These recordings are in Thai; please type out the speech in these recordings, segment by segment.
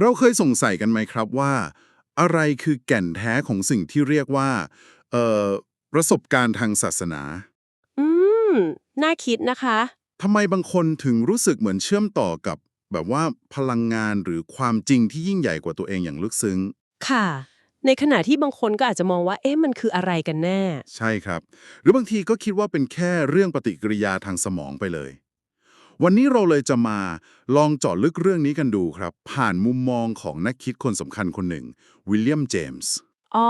เราเคยสงสัยกันไหมครับว่า อะไรคือแก่นแท้ของสิ่งที่เรียกว่าเอ่อประสบการณ์ทางศาสนาอืม น่าคิดนะคะ ทำไมบางคนถึงรู้สึกเหมือนเชื่อมต่อกับ แบบว่าพลังงานหรือความจริงที่ยิ่งใหญ่กว่าตัวเองอย่างลึกซึ้ง ค่ะ ในขณะที่บางคนก็อาจจะมองว่า เอ๊ะ มันคืออะไรกันแน่ ใช่ครับ หรือบางทีก็คิดว่าเป็นแค่เรื่องปฏิกิริยาทางสมองไปเลย วันนี้เราเลยจะมาลองเจาะลึกเรื่องนี้กันดูครับ ผ่านมุมมองของนักคิดคนสำคัญคนหนึ่งวิลเลียมเจมส์อ๋อ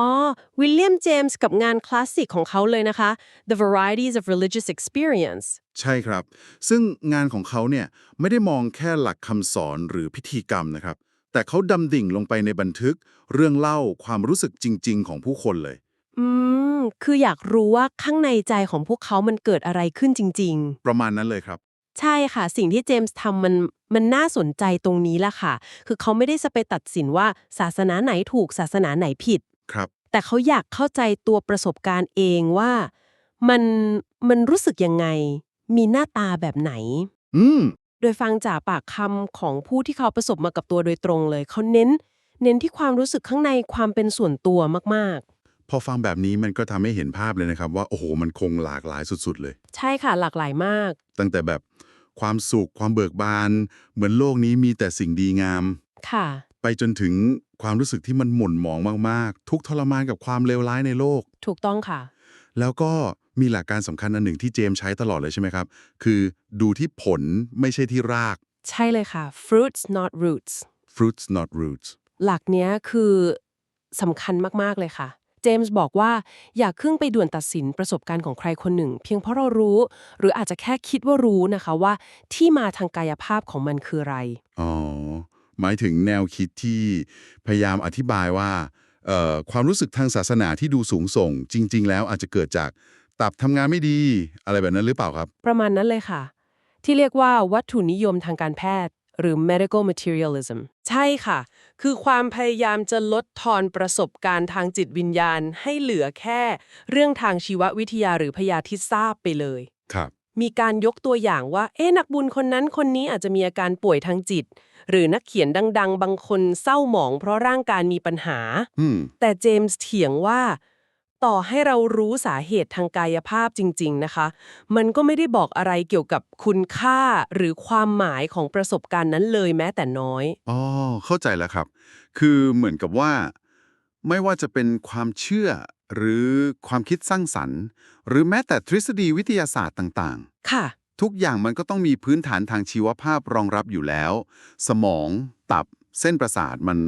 วิลเลียมเจมส์กับงานคลาสสิกของเขาเลยนะคะ The Varieties of Religious Experience ใช่ครับ ซึ่งงานของเขาเนี่ยไม่ได้มองแค่หลักคำสอนหรือพิธีกรรมนะครับ แต่เขาดำดิ่งลงไปในบันทึก เรื่องเล่าความรู้สึกจริง ๆ ของผู้คนเลย อืม คืออยากรู้ว่าข้างในใจของพวกเขามันเกิดอะไรขึ้นจริงประมาณนั้นเลยครับๆ ใช่ค่ะ สิ่งที่เจมส์ทำมันมันน่าสนใจตรงนี้แหละค่ะ คือเขาไม่ได้จะไปตัดสินว่าศาสนาไหนถูกศาสนาไหนผิด ครับ แต่เขาอยากเข้าใจตัวประสบการณ์เองว่ามันมันรู้สึกยังไง มีหน้าตาแบบไหน อืม โดยฟังจากปากคำของผู้ที่เขาประสบมากับตัวโดยตรงเลย เขาเน้น เน้นที่ความรู้สึกข้างในความเป็นส่วนตัวมากพอฟังแบบนี้มันก็ทำให้เห็นภาพเลยนะครับ ว่า โอ้โห มันคงหลากหลายสุดๆเลยๆใช่ค่ะหลากหลายมาก ตั้งแต่แบบ ความสุข ความเบิกบาน เหมือนโลกนี้มีแต่สิ่งดีงาม ค่ะ ไปจนถึงความรู้สึกที่มันหม่นหมองมากๆ ทุกข์ทรมานกับความเลวร้ายในโลก ถูกต้องค่ะ แล้วก็มีหลักการสำคัญอันหนึ่งที่เจมส์ใช้ตลอดเลยใช่ไหมครับ คือดูที่ผลไม่ใช่ที่ราก ใช่เลยค่ะ fruits not roots fruits not roots หลักเนี้ยคือสำคัญมาก ๆ เลยค่ะ เจมส์บอกว่าอย่าครึ่งไปด่วนตัดสินประสบการณ์ของใครคนหนึ่ง เพียงเพราะเรารู้ หรืออาจจะแค่คิดว่ารู้นะคะว่าที่มาทางกายภาพของมันคืออะไร อ๋อ หมายถึงแนวคิดที่พยายามอธิบายว่าเอ่อความรู้สึกทางศาสนาที่ดูสูงส่ง จริง ๆ แล้วอาจจะเกิดจากตับทำงานไม่ดี อะไรแบบนั้นหรือเปล่าครับ ประมาณนั้นเลยค่ะ ที่เรียกว่าวัตถุนิยมทางการแพทย์ หรือ medical materialism ใช่ค่ะ คือความพยายามจะลดทอนประสบการณ์ทางจิตวิญญาณ ให้เหลือแค่เรื่องทางชีววิทยาหรือพยาธิทราบไปเลย ครับ มีการยกตัวอย่างว่า เอ๊ะนักบุญคนนั้นคนนี้อาจจะมีอาการป่วยทางจิต หรือนักเขียนดัง ๆ บางคนเศร้าหมองเพราะร่างกายมีปัญหา อืม แต่เจมส์เถียงว่า ต่อให้เรารู้สาเหตุทางกายภาพจริง ๆ นะคะ มันก็ไม่ได้บอกอะไรเกี่ยวกับคุณค่าหรือความหมายของประสบการณ์นั้นเลยแม้แต่น้อย อ๋อ เข้าใจแล้วครับ คือเหมือนกับว่า ไม่ว่าจะเป็นความเชื่อหรือความคิดสร้างสรรค์ หรือแม้แต่ทฤษฎีวิทยาศาสตร์ต่างค่ะ ๆ ทุกอย่างมันก็ต้องมีพื้นฐานทางชีวภาพรองรับอยู่แล้ว สมอง ตับ เส้นประสาทมัน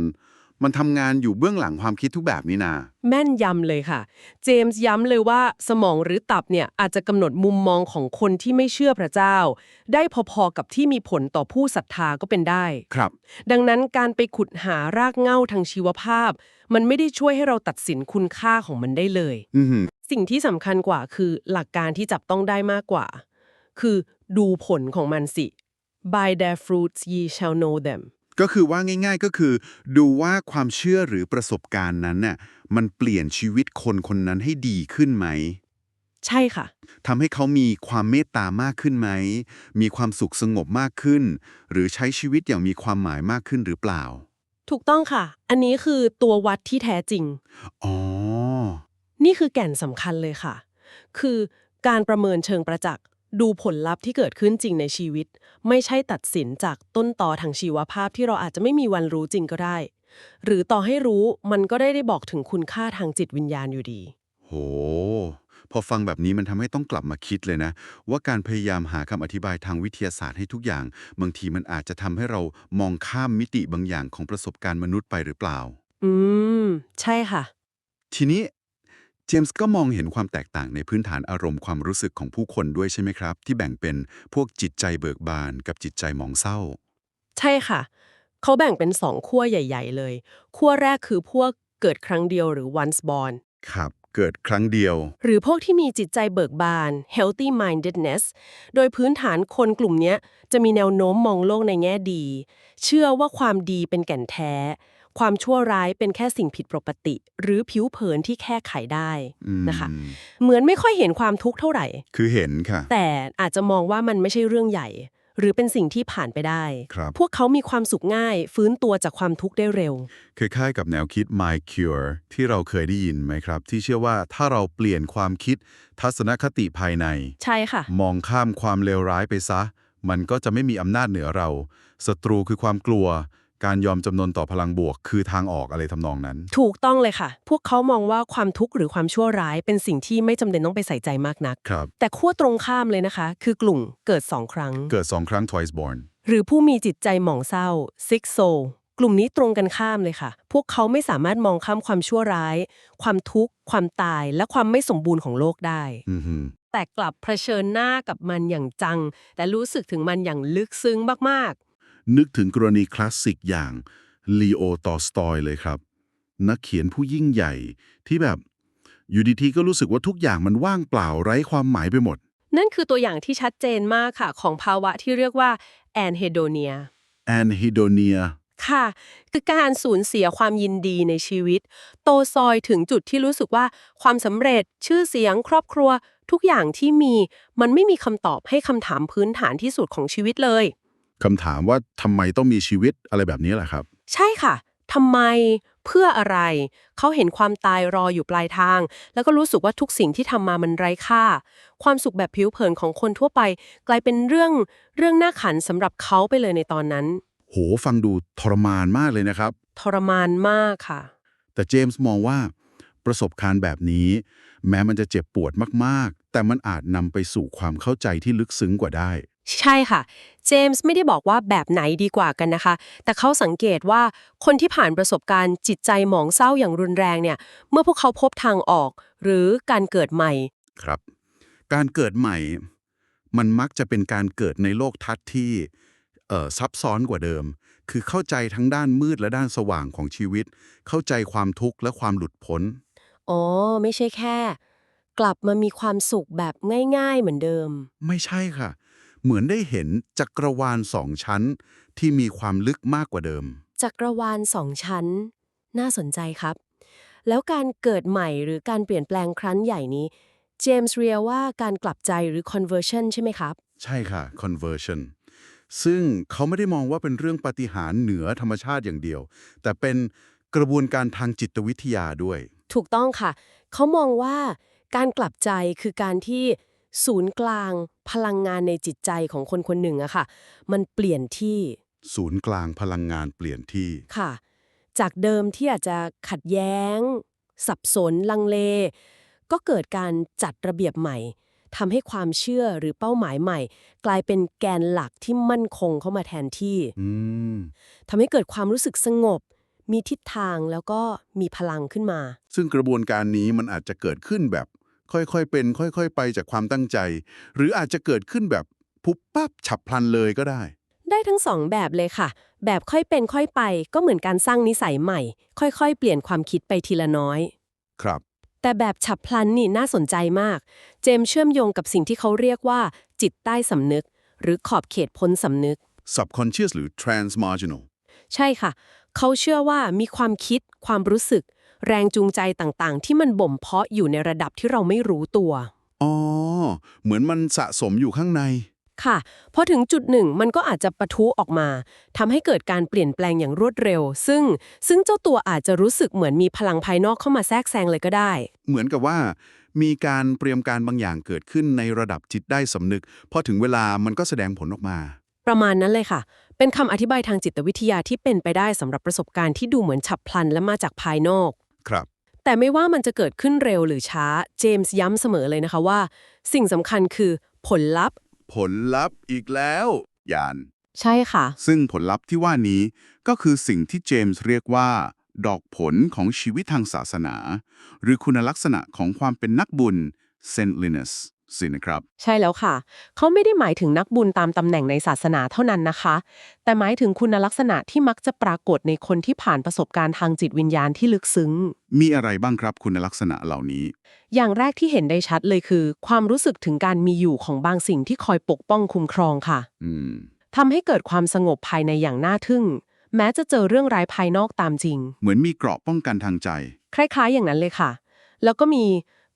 มันทำงานอยู่เบื้องหลังความคิดทุกแบบนี้นา แม่นยำเลยค่ะ เจมส์ย้ำเลยว่าสมองหรือตับเนี่ยอาจจะกำหนดมุมมองของคนที่ไม่เชื่อพระเจ้า ได้พอๆกับที่มีผลต่อผู้ศรัทธาก็เป็นได้ ครับ ดังนั้นการไปขุดหารากเหง้าทางชีวภาพ มันไม่ได้ช่วยให้เราตัดสินคุณค่าของมันได้เลย อือหือสิ่งที่สำคัญกว่าคือหลักการที่จับต้องได้มากกว่า คือดูผลของมันสิ by their fruits ye shall know them ก็คือว่าง่าย ๆ ก็คือดูว่าความเชื่อหรือประสบการณ์นั้นน่ะมันเปลี่ยนชีวิตคนคนนั้นให้ดีขึ้นไหม ใช่ค่ะ ทำให้เขามีความเมตตามากขึ้นไหม มีความสุขสงบมากขึ้น หรือใช้ชีวิตอย่างมีความหมายมากขึ้นหรือเปล่า ถูกต้องค่ะ อันนี้คือตัววัดที่แท้จริง อ๋อ นี่คือแก่นสำคัญเลยค่ะ คือการประเมินเชิงประจักษ์ ดูผลลัพธ์ที่เกิดขึ้นจริงในชีวิต ไม่ใช่ตัดสินจากต้นตอทางชีวภาพที่เราอาจจะไม่มีวันรู้จริงก็ได้ หรือต่อให้รู้มันก็ได้ได้บอกถึงคุณค่าทางจิตวิญญาณอยู่ดี โห พอฟังแบบนี้มันทำให้ต้องกลับมาคิดเลยนะ ว่าการพยายามหาคำอธิบายทางวิทยาศาสตร์ให้ทุกอย่าง บางทีมันอาจจะทำให้เรามองข้ามมิติบางอย่างของประสบการณ์มนุษย์ไปหรือเปล่า อืม ใช่ค่ะ ทีนี้ เจมส์ก็มองเห็นความแตกต่างในพื้นฐานอารมณ์ความรู้สึกของผู้คนด้วยใช่ไหมครับ ที่แบ่งเป็นพวกจิตใจเบิกบานกับจิตใจหมองเศร้า ใช่ค่ะ เขาแบ่งเป็นสองขั้วใหญ่ ๆ เลยขั้วแรกคือพวกเกิดครั้งเดียวหรือ once born ครับเกิดครั้งเดียว หรือพวกที่มีจิตใจเบิกบาน healthy mindedness โดยพื้นฐานคนกลุ่มเนี้ยจะมีแนวโน้มมองโลกในแง่ดี เชื่อว่าความดีเป็นแก่นแท้ ความชั่วร้ายเป็นแค่สิ่งผิดปกติ หรือผิวเผินที่แค่ไขได้อืมนะคะ เหมือนไม่ค่อยเห็นความทุกข์เท่าไหร่ คือเห็นค่ะ แต่อาจจะมองว่ามันไม่ใช่เรื่องใหญ่ หรือเป็นสิ่งที่ผ่านไปได้ครับพวกเขามีความสุขง่าย ฟื้นตัวจากความทุกข์ได้เร็วคล้ายๆกับแนวคิด My Cure ที่เราเคยได้ยินไหมครับ ที่เชื่อว่าถ้าเราเปลี่ยนความคิดทัศนคติภายใน ใช่ค่ะ มองข้ามความเลวร้ายไปซะ มันก็จะไม่มีอำนาจเหนือเราศัตรูคือความกลัว การยอมจำนนต่อพลังบวก คือทางออกอะไรทำนองนั้น ถูกต้องเลยค่ะ พวกเขามองว่าความทุกข์หรือความชั่วร้ายเป็นสิ่งที่ไม่จำเป็นต้องไปใส่ใจมากนัก ครับ แต่ขั้วตรงข้ามเลยนะคะ คือกลุ่มเกิดสองครั้ง เกิดสองครั้ง Twice Born หรือผู้มีจิตใจหมองเศร้า Six Soul กลุ่มนี้ตรงกันข้ามเลยค่ะ พวกเขาไม่สามารถมองข้ามความชั่วร้าย ความทุกข์ ความตาย และความไม่สมบูรณ์ของโลกได้ อือหือแต่กลับเผชิญหน้ากับมันอย่างจังแต่รู้สึกถึงมันอย่างลึกซึ้งมาก นึกถึงกรณีคลาสสิกอย่างลีโอตอสตอยเลยครับ นักเขียนผู้ยิ่งใหญ่ที่แบบอยู่ดีๆก็รู้สึกว่าทุกอย่างมันว่างเปล่าไร้ความหมายไปหมดๆนั่นคือตัวอย่างที่ชัดเจนมากค่ะ ของภาวะที่เรียกว่าแอนเฮโดเนียแอนฮิโดเนียค่ะ คือการสูญเสียความยินดีในชีวิต โตซอยถึงจุดที่รู้สึกว่าความสำเร็จชื่อเสียงครอบครัว ทุกอย่างที่มี มันไม่มีคำตอบให้คำถามพื้นฐานที่สุดของชีวิตเลย คำถามว่าทำไมต้องมีชีวิตอะไรแบบนี้แหละครับ ใช่ค่ะทำไมเพื่ออะไร เขาเห็นความตายรออยู่ปลายทาง แล้วก็รู้สึกว่าทุกสิ่งที่ทำมามันไร้ค่า ความสุขแบบผิวเผินของคนทั่วไป กลายเป็นเรื่องเรื่องน่าขันสำหรับเขาไปเลยในตอนนั้น โหฟังดูทรมานมากเลยนะครับ ทรมานมากค่ะ แต่เจมส์มองว่า ประสบการณ์แบบนี้ แม้มันจะเจ็บปวดมากๆ แต่มันอาจนำไปสู่ความเข้าใจที่ลึกซึ้งกว่าได้ ใช่ค่ะ เจมส์ไม่ได้บอกว่าแบบไหนดีกว่ากันนะคะ แต่เขาสังเกตว่าคนที่ผ่านประสบการณ์จิตใจหมองเศร้าอย่างรุนแรงเนี่ย เมื่อพวกเขาพบทางออก หรือการเกิดใหม่ ครับ การเกิดใหม่ มันมักจะเป็นการเกิดในโลกทัศน์ที่เอ่อซับซ้อนกว่าเดิม คือเข้าใจทั้งด้านมืดและด้านสว่างของชีวิต เข้าใจความทุกข์และความหลุดพ้น อ๋อ ไม่ใช่แค่ กลับมามีความสุขแบบง่าย ๆ เหมือนเดิม ไม่ใช่ค่ะ เหมือนได้เห็นจักรวาลสองชั้น ที่มีความลึกมากกว่าเดิม จักรวาลสองชั้น น่าสนใจครับ แล้วการเกิดใหม่หรือการเปลี่ยนแปลงครั้งใหญ่นี้ เจมส์เรียกว่าการกลับใจหรือ conversion ใช่ไหมครับ ใช่ค่ะ conversion ซึ่งเขาไม่ได้มองว่าเป็นเรื่องปาฏิหาริย์เหนือธรรมชาติอย่างเดียว แต่เป็นกระบวนการทางจิตวิทยาด้วย ถูกต้องค่ะ เขามองว่าการกลับใจคือการที่ ศูนย์กลางพลังงานในจิตใจของคนคนหนึ่งอะค่ะ มันเปลี่ยนที่ศูนย์กลางพลังงานเปลี่ยนที่ค่ะ จากเดิมที่อาจจะขัดแย้ง สับสนลังเล ก็เกิดการจัดระเบียบใหม่ทำให้ความเชื่อหรือเป้าหมายใหม่ กลายเป็นแกนหลักที่มั่นคงเข้ามาแทนที่อืมทำให้เกิดความรู้สึกสงบ มีทิศทางแล้วก็มีพลังขึ้นมา ซึ่งกระบวนการนี้มันอาจจะเกิดขึ้นแบบ ค่อยๆเป็น ค่อยๆ ไปจากความตั้งใจ หรืออาจจะเกิดขึ้นแบบพุบปั๊บฉับพลันเลยก็ได้ ได้ทั้งสองแบบเลยค่ะ แบบค่อยเป็นค่อยไป ก็เหมือนการสร้างนิสัยใหม่ ค่อยๆ เปลี่ยนความคิดไปทีละน้อย ครับ แต่แบบฉับพลันนี่น่าสนใจมาก เจมส์เชื่อมโยงกับสิ่งที่เขาเรียกว่า จิตใต้สำนึก หรือขอบเขตพ้นสำนึก subconscious หรือ transmarginal ใช่ค่ะ เขาเชื่อว่ามีความคิด ความรู้สึก แรงจูงใจต่างๆ ที่มันบ่มเพาะอยู่ในระดับที่เราไม่รู้ตัว อ๋อ เหมือนมันสะสมอยู่ข้างใน ค่ะ พอถึงจุดหนึ่งมันก็อาจจะปะทุออกมาทำให้เกิดการเปลี่ยนแปลงอย่างรวดเร็ว ซึ่งซึ่งเจ้าตัวอาจจะรู้สึกเหมือนมีพลังภายนอกเข้ามาแทรกแซงเลยก็ได้ เหมือนกับว่า มีการเตรียมการบางอย่างเกิดขึ้นในระดับจิตได้สำนึก พอถึงเวลามันก็แสดงผลออกมา ประมาณนั้นเลยค่ะ เป็นคำอธิบายทางจิตวิทยาที่เป็นไปได้สำหรับประสบการณ์ที่ดูเหมือนฉับพลันและมาจากภายนอก ครับ แต่ไม่ว่ามันจะเกิดขึ้นเร็วหรือช้า เจมส์ย้ำเสมอเลยนะคะว่า สิ่งสำคัญคือผลลัพธ์ ผลลัพธ์อีกแล้วยาน ใช่ค่ะ ซึ่งผลลัพธ์ที่ว่านี้ก็คือสิ่งที่เจมส์เรียกว่า ดอกผลของชีวิตทางศาสนา หรือคุณลักษณะของความเป็นนักบุญ saintliness สินะครับ ใช่แล้วค่ะ เขาไม่ได้หมายถึงนักบุญตามตำแหน่งในศาสนาเท่านั้นนะคะ แต่หมายถึงคุณลักษณะที่มักจะปรากฏในคนที่ผ่านประสบการณ์ทางจิตวิญญาณที่ลึกซึ้ง มีอะไรบ้างครับคุณลักษณะเหล่านี้ อย่างแรกที่เห็นได้ชัดเลยคือ ความรู้สึกถึงการมีอยู่ของบางสิ่งที่คอยปกป้องคุ้มครองค่ะอืมทำให้เกิดความสงบภายในอย่างน่าทึ่ง แม้จะเจอเรื่องร้ายภายนอกตามจริง เหมือนมีเกราะป้องกันทางใจ คล้ายๆ อย่างนั้นเลยค่ะ แล้วก็มี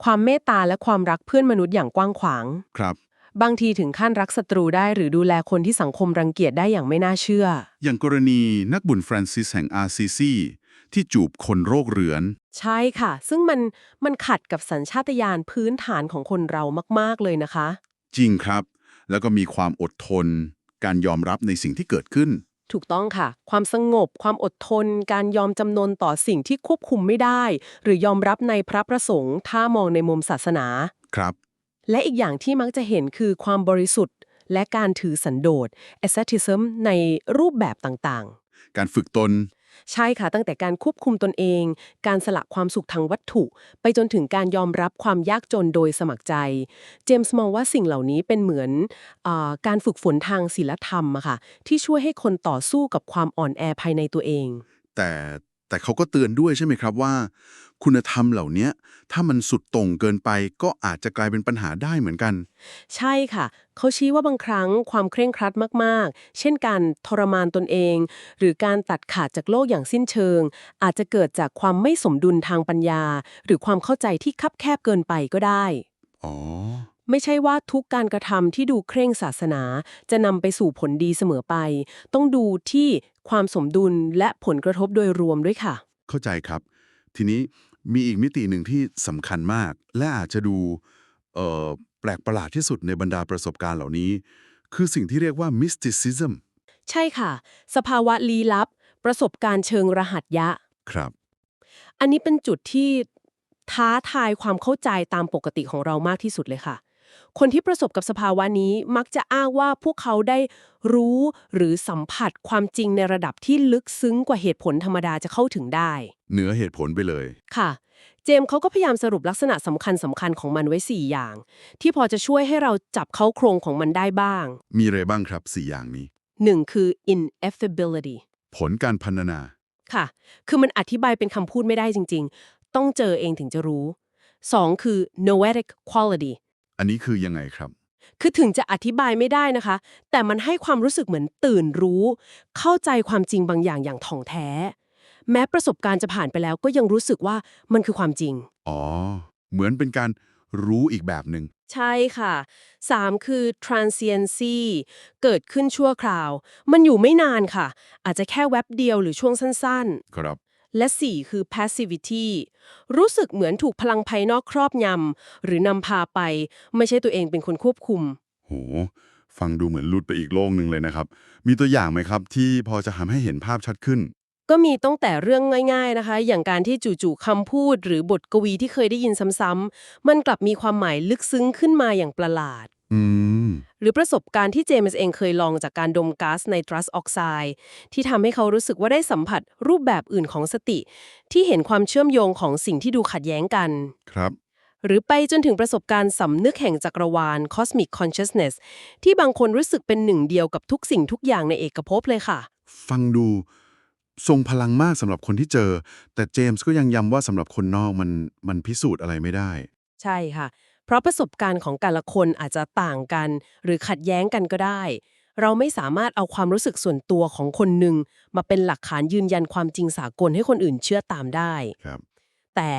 ความเมตตาและความรักเพื่อนมนุษย์อย่างกว้างขวาง ครับ บางทีถึงขั้นรักศัตรูได้หรือดูแลคนที่สังคมรังเกียจได้อย่างไม่น่าเชื่อ อย่างกรณีนักบุญฟรานซิสแห่งอาซีซีที่จูบคนโรคเรื้อน ใช่ค่ะ ซึ่งมันมันขัดกับสัญชาตญาณพื้นฐานของคนเรามาก ๆ เลยนะคะ จริงครับ แล้วก็มีความอดทน การยอมรับในสิ่งที่เกิดขึ้น ถูกต้องค่ะ ความสงบ ความอดทน การยอมจำนนต่อสิ่งที่ควบคุมไม่ได้ หรือยอมรับในพระประสงค์ ถ้ามองในมุมศาสนา ครับ และอีกอย่างที่มักจะเห็นคือความบริสุทธิ์ และการถือสันโดษ asceticism ในรูปแบบต่างๆ การฝึกตน ใช่ค่ะตั้งแต่การควบคุมตนเอง การสละความสุขทางวัตถุ ไปจนถึงการยอมรับความยากจนโดยสมัครใจ เจมส์มองว่าสิ่งเหล่านี้เป็นเหมือนอการฝึกฝนทางศีลธรรมอะค่ะที่ช่วยให้คนต่อสู้กับความอ่อนแอภายในตัวเอง แต่ แต่เขาก็เตือนด้วยใช่ไหมครับว่า คุณธรรมเหล่านี้ถ้ามันสุดต่งเกินไปก็อาจจะกลายเป็นปัญหาได้เหมือนกัน ใช่ค่ะ เขาชี้ว่าบางครั้งความเคร่งครัดมากๆ เช่นการทรมานตนเอง หรือการตัดขาดจากโลกอย่างสิ้นเชิง อาจจะเกิดจากความไม่สมดุลทางปัญญา หรือความเข้าใจที่คับแคบเกินไปก็ได้อ๋อไม่ใช่ว่าทุกการกระทำที่ดูเคร่งศาสนา จะนำไปสู่ผลดีเสมอไป ต้องดูที่ ความสมดุลและผลกระทบโดยรวมด้วยค่ะ เข้าใจครับ ทีนี้มีอีกมิติหนึ่งที่สำคัญมาก และอาจจะดูเอ่อแปลกประหลาดที่สุดในบรรดาประสบการณ์เหล่านี้ คือสิ่งที่เรียกว่า mysticism ใช่ค่ะ สภาวะลี้ลับ ประสบการณ์เชิงรหัสยะ ครับ อันนี้เป็นจุดที่ท้าทายความเข้าใจตามปกติของเรามากที่สุดเลยค่ะ คนที่ประสบกับสภาวะนี้มักจะอ้างว่าพวกเขาได้รู้หรือสัมผัสความจริงในระดับที่ลึกซึ้งกว่าเหตุผลธรรมดาจะเข้าถึงได้ เหนือเหตุผลไปเลย ค่ะ เจมส์เขาก็พยายามสรุปลักษณะสำคัญสำคัญของมันไว้ 4 อย่าง ที่พอจะช่วยให้เราจับเข้าโครงของมันได้บ้าง มีอะไรบ้างครับสี่อย่างนี้ 1. คือ ineffability ผลการพันนา ค่ะ คือมันอธิบายเป็นคำพูดไม่ได้จริง ๆ ต้องเจอเองถึงจะรู้ 2. คือ noetic quality อันนี้คือยังไงครับ คือถึงจะอธิบายไม่ได้นะคะ แต่มันให้ความรู้สึกเหมือนตื่นรู้ เข้าใจความจริงบางอย่างอย่างถ่องแท้ แม้ประสบการณ์จะผ่านไปแล้วก็ยังรู้สึกว่ามันคือความจริง อ๋อ เหมือนเป็นการรู้อีกแบบหนึ่ง ใช่ค่ะ 3 คือ transiency เกิดขึ้นชั่วคราว มันอยู่ไม่นานค่ะ อาจจะแค่แวบเดียวหรือช่วงสั้นครับๆ และ 4 คือ passivity รู้สึกเหมือนถูกพลังภายนอกครอบยำหรือนำพาไป ไม่ใช่ตัวเองเป็นคนควบคุม โห ฟังดูเหมือนลุดไปอีกโลกหนึ่งเลยนะครับ มีตัวอย่างไหมครับที่พอจะทำให้เห็นภาพชัดขึ้น ก็มีตั้งแต่เรื่องง่ายๆนะคะ อย่างการที่จู่ๆคำพูด หรือบทกวีที่เคยได้ยินซ้ำๆมันกลับมีความหมายลึกซึ้งขึ้นมาอย่างประหลาด อืม หรือประสบการณ์ที่เจมส์เองเคยลองจากการดมก๊าซไนตรัสออกไซด์ที่ทำให้เขารู้สึกว่าได้สัมผัสรูปแบบอื่นของสติ ที่เห็นความเชื่อมโยงของสิ่งที่ดูขัดแย้งกัน ครับ หรือไปจนถึงประสบการณ์สำนึกแห่งจักรวาล cosmic consciousness ที่บางคนรู้สึกเป็นหนึ่งเดียวกับทุกสิ่งทุกอย่างในเอกภพเลยค่ะ ฟังดูทรงพลังมากสำหรับคนที่เจอ แต่เจมส์ก็ยังย้ำว่าสำหรับคนนอกมันมันพิสูจน์อะไรไม่ได้ ใช่ค่ะ เพราะประสบการณ์ของแต่ละคนอาจจะต่างกัน หรือขัดแย้งกันก็ได้ เราไม่สามารถเอาความรู้สึกส่วนตัวของคนหนึ่งมาเป็นหลักฐานยืนยันความจริงสากลให้คนอื่นเชื่อตามได้ ครับ แต่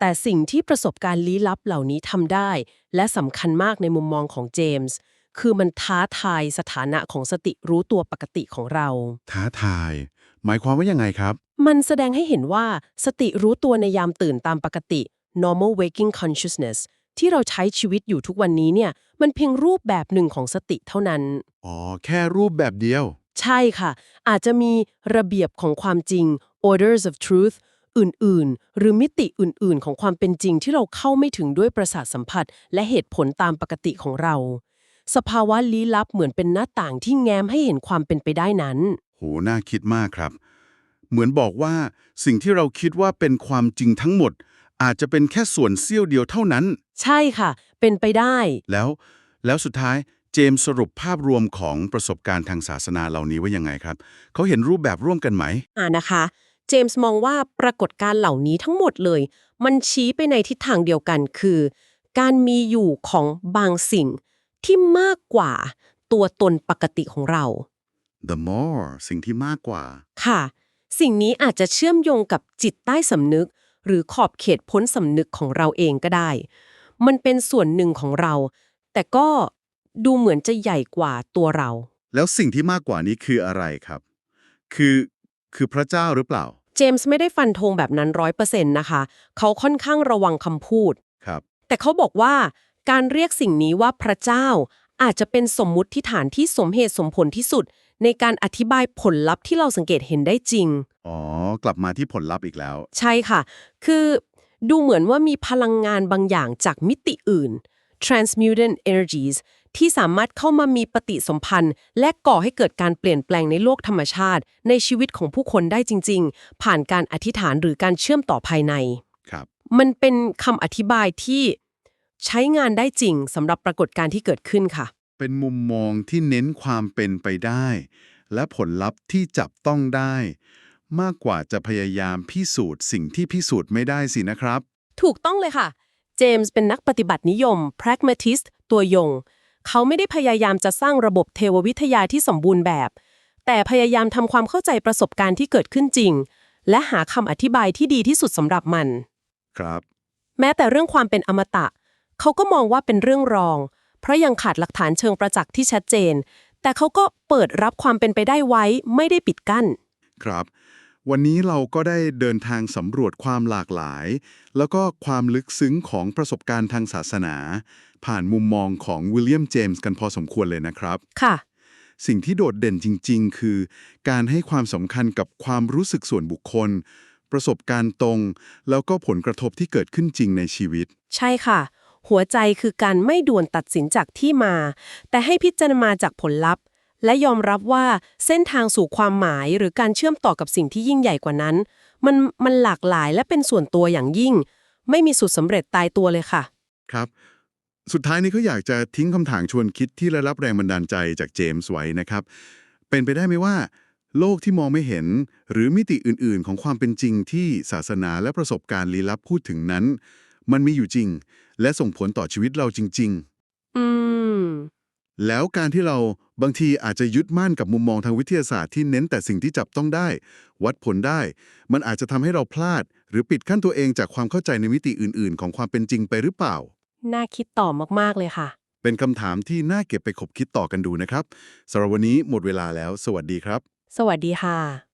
แต่สิ่งที่ประสบการณ์ลี้ลับเหล่านี้ทำได้ และสำคัญมากในมุมมองของเจมส์คือมันท้าทายสถานะของสติรู้ตัวปกติของเรา ท้าทาย หมายความว่ายังไงครับ มันแสดงให้เห็นว่าสติรู้ตัวในยามตื่นตามปกติ normal waking consciousness ที่เราใช้ชีวิตอยู่ทุกวันนี้เนี่ย มันเพียงรูปแบบหนึ่งของสติเท่านั้น อ๋อ แค่รูปแบบเดียว ใช่ค่ะ อาจจะมีระเบียบของความจริง orders of truth อื่นๆ หรือมิติอื่นๆ ของความเป็นจริงที่เราเข้าไม่ถึงด้วยประสาทสัมผัส และเหตุผลตามปกติของเรา สภาวะลี้ลับเหมือนเป็นหน้าต่างที่แง้มให้เห็นความเป็นไปได้นั้น โห น่าคิดมากครับ เหมือนบอกว่าสิ่งที่เราคิดว่าเป็นความจริงทั้งหมด อาจจะเป็นแค่ส่วนเสี้ยวเดียวเท่านั้น ใช่ค่ะ เป็นไปได้ แล้วแล้วสุดท้ายเจมส์สรุปภาพรวมของประสบการณ์ทางศาสนาเหล่านี้ว่ายังไงครับ เขาเห็นรูปแบบร่วมกันไหม อ่านะคะ เจมส์มองว่าปรากฏการณ์เหล่านี้ทั้งหมดเลย มันชี้ไปในทิศทางเดียวกันคือ การมีอยู่ของบางสิ่งที่มากกว่าตัวตนปกติของเรา the more สิ่งที่มากกว่า ค่ะ สิ่งนี้อาจจะเชื่อมโยงกับจิตใต้สำนึก หรือขอบเขตพ้นสำนึกของเราเองก็ได้ มันเป็นส่วนหนึ่งของเรา แต่ก็ดูเหมือนจะใหญ่กว่าตัวเรา แล้วสิ่งที่มากกว่านี้คืออะไรครับ คือคือพระเจ้าหรือเปล่า เจมส์ไม่ได้ฟันธงแบบนั้นร้อยเปอร์เซ็นต์นะคะ เขาค่อนข้างระวังคำพูด ครับ แต่เขาบอกว่าการเรียกสิ่งนี้ว่าพระเจ้าอาจจะเป็นสมมุติฐานที่สมเหตุสมผลที่สุด ในการอธิบายผลลัพธ์ที่เราสังเกตเห็นได้จริง อ๋อ กลับมาที่ผลลัพธ์อีกแล้ว ใช่ค่ะ คือดูเหมือนว่ามีพลังงานบางอย่างจากมิติอื่น transmutant energies ที่สามารถเข้ามามีปฏิสมพันธ์ และก่อให้เกิดการเปลี่ยนแปลงในโลกธรรมชาติ ในชีวิตของผู้คนได้จริง ๆ ผ่านการอธิษฐานหรือการเชื่อมต่อภายใน ครับ มันเป็นคำอธิบายที่ใช้งานได้จริงสำหรับปรากฏการณ์ที่เกิดขึ้นค่ะ เป็นมุมมองที่เน้นความเป็นไปได้ และผลลัพธ์ที่จับต้องได้ มากกว่าจะพยายามพิสูจน์สิ่งที่พิสูจน์ไม่ได้สินะครับ ถูกต้องเลยค่ะ เจมส์เป็นนักปฏิบัตินิยม pragmatist ตัวยง เขาไม่ได้พยายามจะสร้างระบบเทววิทยาที่สมบูรณ์แบบ แต่พยายามทำความเข้าใจประสบการณ์ที่เกิดขึ้นจริง และหาคำอธิบายที่ดีที่สุดสำหรับมัน ครับ แม้แต่เรื่องความเป็นอมตะ เขาก็มองว่าเป็นเรื่องรอง เพราะยังขาดหลักฐานเชิงประจักษ์ที่ชัดเจน แต่เขาก็เปิดรับความเป็นไปได้ไว้ไม่ได้ปิดกั้น ครับ วันนี้เราก็ได้เดินทางสำรวจความหลากหลาย แล้วก็ความลึกซึ้งของประสบการณ์ทางศาสนา ผ่านมุมมองของวิลเลียมเจมส์กันพอสมควรเลยนะครับ ค่ะ สิ่งที่โดดเด่นจริง ๆ คือ การให้ความสำคัญกับความรู้สึกส่วนบุคคล ประสบการณ์ตรง แล้วก็ผลกระทบที่เกิดขึ้นจริงในชีวิต ใช่ค่ะ หัวใจคือการไม่ด่วนตัดสินจากที่มา แต่ให้พิจารณาจากผลลัพธ์ และยอมรับว่าเส้นทางสู่ความหมายหรือการเชื่อมต่อกับสิ่งที่ยิ่งใหญ่กว่านั้น มันมันหลากหลายและเป็นส่วนตัวอย่างยิ่ง ไม่มีสูตรสำเร็จตายตัวเลยค่ะ ครับ สุดท้ายนี้ก็อยากจะทิ้งคำถามชวนคิดที่ได้รับแรงบันดาลใจจากเจมส์ไว้นะครับ เป็นไปได้ไหมว่าโลกที่มองไม่เห็น หรือมิติอื่น ๆ ของความเป็นจริงที่ศาสนาและประสบการณ์ลี้ลับพูดถึงนั้น มันมีอยู่จริง และส่งผลต่อชีวิตเราจริงอืมๆแล้วการที่เราบางทีอาจจะยึดมั่นกับมุมมองทางวิทยาศาสตร์ที่เน้นแต่สิ่งที่จับต้องได้ วัดผลได้ มันอาจจะทำให้เราพลาด หรือปิดขั้นตัวเองจากความเข้าใจในมิติอื่น ๆ ของความเป็นจริงไปหรือเปล่า น่าคิดต่อมากๆเลยค่ะ เป็นคำถามที่น่าเก็บไปขบคิดต่อกันดูนะครับสำหรับวันนี้หมดเวลาแล้ว สวัสดีครับ สวัสดีค่ะ